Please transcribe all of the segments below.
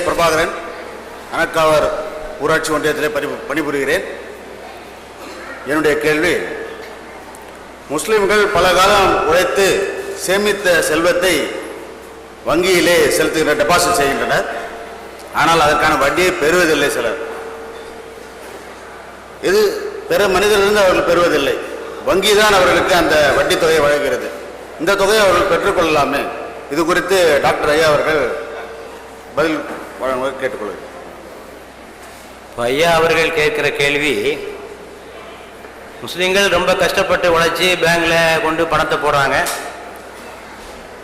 S Prabhakaran அனக்காவர் ஊராட்சி ஒன்றியத்திலே பணி பணிபுரிகிறேன். என்னுடைய கேள்வி முஸ்லிம்கள் பல காலம் உழைத்து சேமித்த செல்வத்தை வங்கியிலே செலுத்துகின்ற டெபாசிட் செய்கின்றனர். ஆனால் அதற்கான வட்டியை பெறுவதில்லை சிலர். இது பிற மனிதர்களிருந்து அவர்கள் பெறுவதில்லை. வங்கி தான் அவர்களுக்கு அந்த வட்டி தொகையை வழங்குகிறது. இந்த தொகையை அவர்கள் பெற்றுக்கொள்ளலாமே இது குறித்து டாக்டர் ஐயா அவர்கள் பதில் வழங்குவது கேட்டுக்கொள்வது. பையா ஐயா அவர்கள் கேட்கிற கேள்வி முஸ்லீம்கள் ரொம்ப கஷ்டப்பட்டு உழைச்சி பேங்க்ல கொண்டு பணத்தை போடுறாங்க.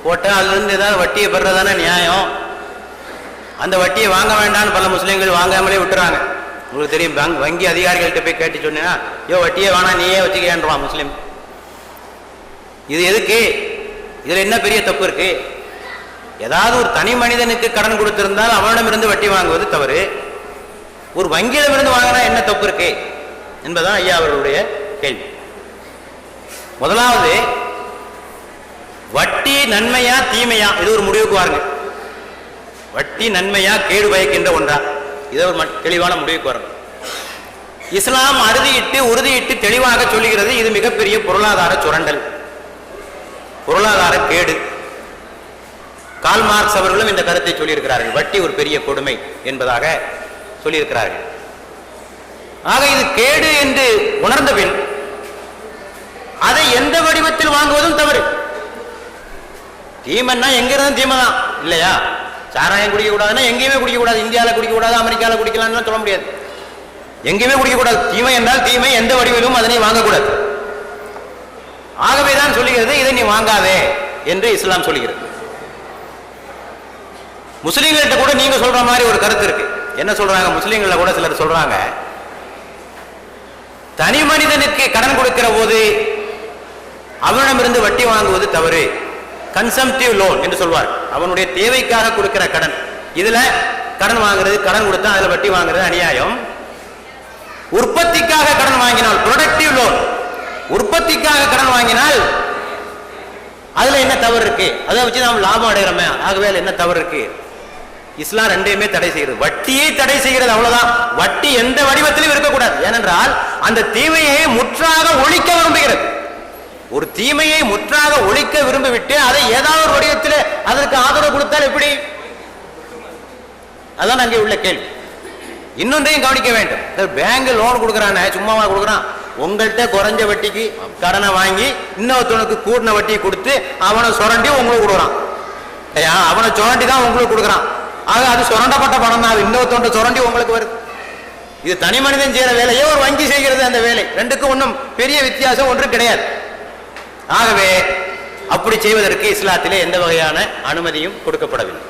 போட்டால் அதுலேருந்து ஏதாவது வட்டியை பெறுறதானே நியாயம்? அந்த வட்டியை வாங்க வேண்டாம்னு பல முஸ்லீம்கள் வாங்காமலே விட்டுறாங்க. உங்களுக்கு தெரியும் பேங்க் வங்கி அதிகாரிகள்கிட்ட போய் கேட்டு சொன்னீங்கன்னா யோ வட்டியே வேணாம் நீயே வச்சுக்கேன்றான் முஸ்லீம். இது எதுக்கு? இதில் என்ன பெரிய தப்பு இருக்கு? ஏதாவது ஒரு தனி மனிதனுக்கு கடன் கொடுத்திருந்தால் அவனிடமிருந்து வட்டி வாங்குவது தவறு. ஒரு வங்கியிடமிருந்து வாங்கினா என்ன தப்பு இருக்கு? என்பதுதான் ஐயா அவர்களுடைய கேள்வி. முதலாவது வட்டி நன்மையா தீமையா? இது ஒரு முடிவுக்கு வாருங்க. வட்டி நன்மையா கேடு பயக்கின்ற ஒன்றா? இதை ஒரு மட்- தெளிவான முடிவுக்கு வரணும் இஸ்லாம் அறுதியிட்டு உறுதியிட்டு தெளிவாக சொல்லுகிறது இது மிகப்பெரிய பொருளாதார சுரண்டல். பொருளாதார கேடு. கால் மார்க்ஸ் அவர்களும் இந்த கருத்தை சொல்லியிருக்கிறார்கள். வட்டி ஒரு பெரிய கொடுமை என்பதாக சொல்லியிருக்கிறார்கள். ஆக இது கேடு என்று உணர்ந்த பின் அதை எந்த வடிவத்தில் வாங்குவதும் தவறு. தீமைன்னா எங்க இருந்தாலும் தீமை தான் இல்லையா? சாராயம் குடிக்க கூடாதுன்னா எங்கேயுமே குடிக்க கூடாது இந்தியாவில் குடிக்க கூடாது அமெரிக்காவில் குடிக்கலாம்னு சொல்ல முடியாது. எங்கேயுமே குடிக்க கூடாது தீமை என்றால் தீமை எந்த வடிவிலும் அதனை வாங்கக்கூடாது. ஆகவே தான் சொல்லுகிறது இதை நீ வாங்காதே என்று இஸ்லாம் சொல்லுகிறது. முஸ்லீம்கள்ட்ட கூட நீங்க சொல்ற மாதிரி ஒரு கருத்து இருக்கு. என்ன சொல்றாங்க? முஸ்லீம்கள கூட சிலர் சொல்றாங்க தனி மனிதனுக்கு கடன் கொடுக்கிற போது அவனிடமிருந்து வட்டி வாங்குவது தவறு. கன்சம்டிவ் லோன் என்று சொல்வார். அவனுடைய தேவைக்காக கொடுக்கிற கடன். இதுல கடன் வாங்குறது கடன் கொடுத்தா அதுல வட்டி வாங்குறது அநியாயம். உற்பத்திக்காக கடன் வாங்கினால் ப்ரொடக்டிவ் லோன் உற்பத்திக்காக கடன் வாங்கினால் அதுல என்ன தவறு இருக்கு? அதை வச்சு நாம் லாபம் அடைகிறோமே ஆகவே என்ன தவறு இருக்கு? இஸ்லாம் ரெண்டையுமே தடை செய்கிறது. வட்டியை தடை செய்கிறது அவ்வளவுதான். வட்டி எந்த வடிவத்திலும் இருக்கக்கூடாது. ஏனென்றால் அந்த தீமையை முற்றாக ஒழிக்க விரும்புகிறது. ஒரு தீமையை முற்றாக ஒழிக்க விரும்பிவிட்டு அதை ஏதாவது ஒரு வடிவத்தில் அதற்கு ஆதரவு கொடுத்தால் எப்படி? அதான் அங்கே உள்ள கேள்வி. இன்னொன்றையும் கவனிக்க வேண்டும். பேங்க் லோன் கொடுக்குறானே சும்மாவா கொடுக்குறான்? உங்கள்கிட்ட குறைஞ்ச வட்டிக்கு கடனை வாங்கி இன்னொருத்தவனுக்கு கூடின வட்டியை கொடுத்து அவனை சுரண்டி உங்களுக்கு கொடுக்குறான். ஐயா அவனை சுரண்டி தான் உங்களுக்கு கொடுக்குறான். ஆக அது சுரண்டப்பட்ட பணம் தான். அது இன்னொருத்தவன் சுரண்டி உங்களுக்கு வருது. இது தனி மனிதன் செய்யற வேலையே ஒரு வங்கி செய்கிறது அந்த வேலை? ரெண்டுக்கும் ஒன்றும் பெரிய வித்தியாசம் ஒன்றும் கிடையாது. ஆகவே அப்படி செய்வதற்கு இஸ்லாத்திலே எந்த வகையான அனுமதியும் கொடுக்கப்படவில்லை.